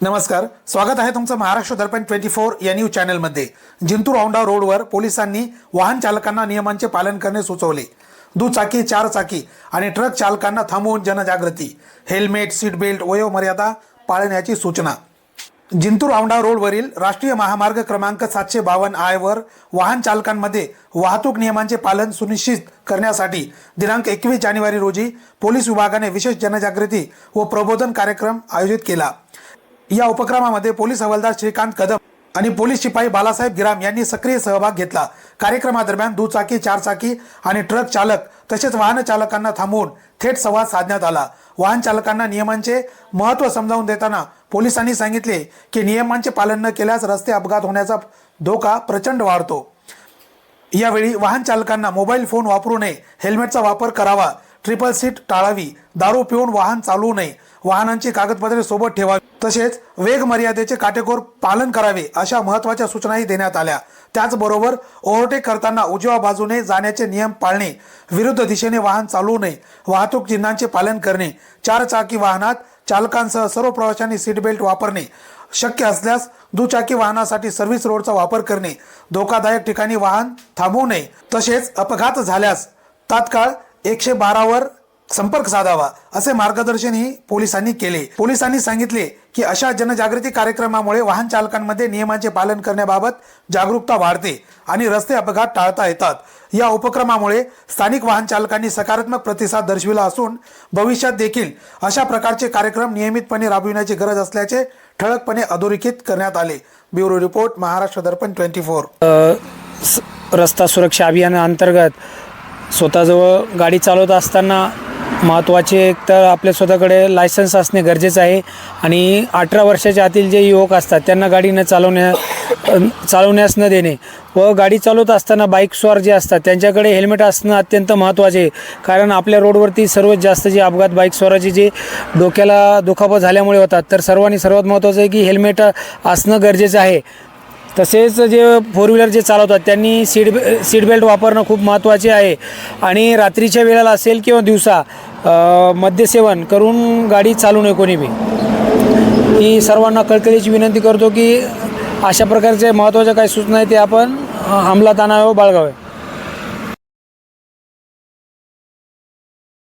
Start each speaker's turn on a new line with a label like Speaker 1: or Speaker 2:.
Speaker 1: नमस्कार स्वागत आहे तुमचं महाराष्ट्र दर्पण ट्वेंटी फोर या न्यूज चॅनलमध्ये. जिंतूर औंढा रोडवर पोलिसांनी वाहन चालकांना नियमांचे पालन करणे सुचवले. दुचाकी चारचाकी आणि ट्रक चालकांना थांबवून जनजागृती हेल्मेट सीट बेल्ट वयोमर्यादा पाळण्याची सूचना. जिंतूर औंढा रोडवरील राष्ट्रीय महामार्ग क्रमांक सातशे बावन्न आयवर वाहन चालकांमध्ये वाहतूक नियमांचे पालन सुनिश्चित करण्यासाठी दिनांक एकवीस जानेवारी रोजी पोलीस विभागाने विशेष जनजागृती व प्रबोधन कार्यक्रम आयोजित केला. या उपक्रमामध्ये पोलीस हवालदार श्रीकांत कदम आणि पोलीस शिपाई बालासाहेब गिराम यांनी सक्रिय सहभाग घेतला. कार्यक्रमादरम्यान दुचाकी चारचाकी आणि ट्रक चालक तसेच वाहन चालकांना थांबवून थेट संवाद साधण्यात आला. वाहन चालकांना नियमांचे महत्त्व समजावून देताना पोलिसांनी सांगितले की नियमांचे पालन न केल्यास रस्ते अपघात होण्याचा धोका प्रचंड वाढतो. यावेळी वाहन चालकांना मोबाईल फोन वापरू नये हेल्मेटचा वापर करावा ट्रिपल सीट टाळावी दारू पिऊन वाहन चालवू नये वाहनांची कागदपत्रे सोबत ठेवावी तसेच वेग मर्यादेचे काटेकोर पालन करावे अशा महत्त्वाच्या सूचनाही देण्यात आल्या. त्याचबरोबर ओव्हरटेक करताना उजव्या बाजूने जाण्याचे नियम पाळणे विरुद्ध दिशेने वाहन चालवू नये वाहतूक चिन्हांचे पालन करणे चारचाकी वाहनात चालकांसह सर्व प्रवाशांनी सीट बेल्ट वापरणे शक्य असल्यास दुचाकी वाहनासाठी सर्व्हिस रोडचा वापर करणे धोकादायक ठिकाणी वाहन थांबवू नये तसेच अपघात झाल्यास तात्काळ एकशे बारावर संपर्क साधावा असे मार्गदर्शनही पोलिसांनी केले. पोलिसांनी सांगितले की अशा जनजागृती कार्यक्रमामुळे वाहन चालकांमध्ये नियमांचे पालन करण्याबाबत जागरूकता वाढते आणि रस्ते अपघात टाळता येतात. या उपक्रमामुळे स्थानिक वाहन चालकांनी सकारात्मक प्रतिसाद दर्शविला असून भविष्यात देखील अशा प्रकारचे कार्यक्रम नियमितपणे राबविण्याची गरज असल्याचे ठळकपणे अधोरेखित करण्यात आले. Bureau report Maharashtra Darpan twenty four.
Speaker 2: रस्ता सुरक्षा अभियानाअंतर्गत स्वतःजवळ गाडी चालवत असताना महत्त्वाचे एक तर आपल्या स्वतःकडे लायसन्स असणे गरजेचं आहे आणि अठरा वर्षाच्या आतील जे युवक असतात त्यांना गाडी न चालवण्या चालवण्यास न देणे व गाडी चालवत असताना बाईकस्वार जे असतात त्यांच्याकडे हेल्मेट असणं अत्यंत महत्त्वाचे आहे. कारण आपल्या रोडवरती सर्वात जास्त जे अपघात बाईकस्वाराचे जे डोक्याला दुखापत झाल्यामुळे होतात तर सर्वांनी सर्वात महत्त्वाचं आहे की हेल्मेट असणं गरजेचं आहे. तसेच जे फोर व्हीलर जे चालवतात त्यांनी सीट सीट बेल्ट वापरणं खूप महत्त्वाचे आहे. आणि रात्रीच्या वेळेला असेल किंवा दिवसा मद्यसेवन करून गाडी चालू नये कोणी बी. ही सर्वांना कळकळीची विनंती करतो की अशा प्रकारचे महत्त्वाच्या काही सूचना आहेत ते आपण अंमलात आणावं बाळगावे.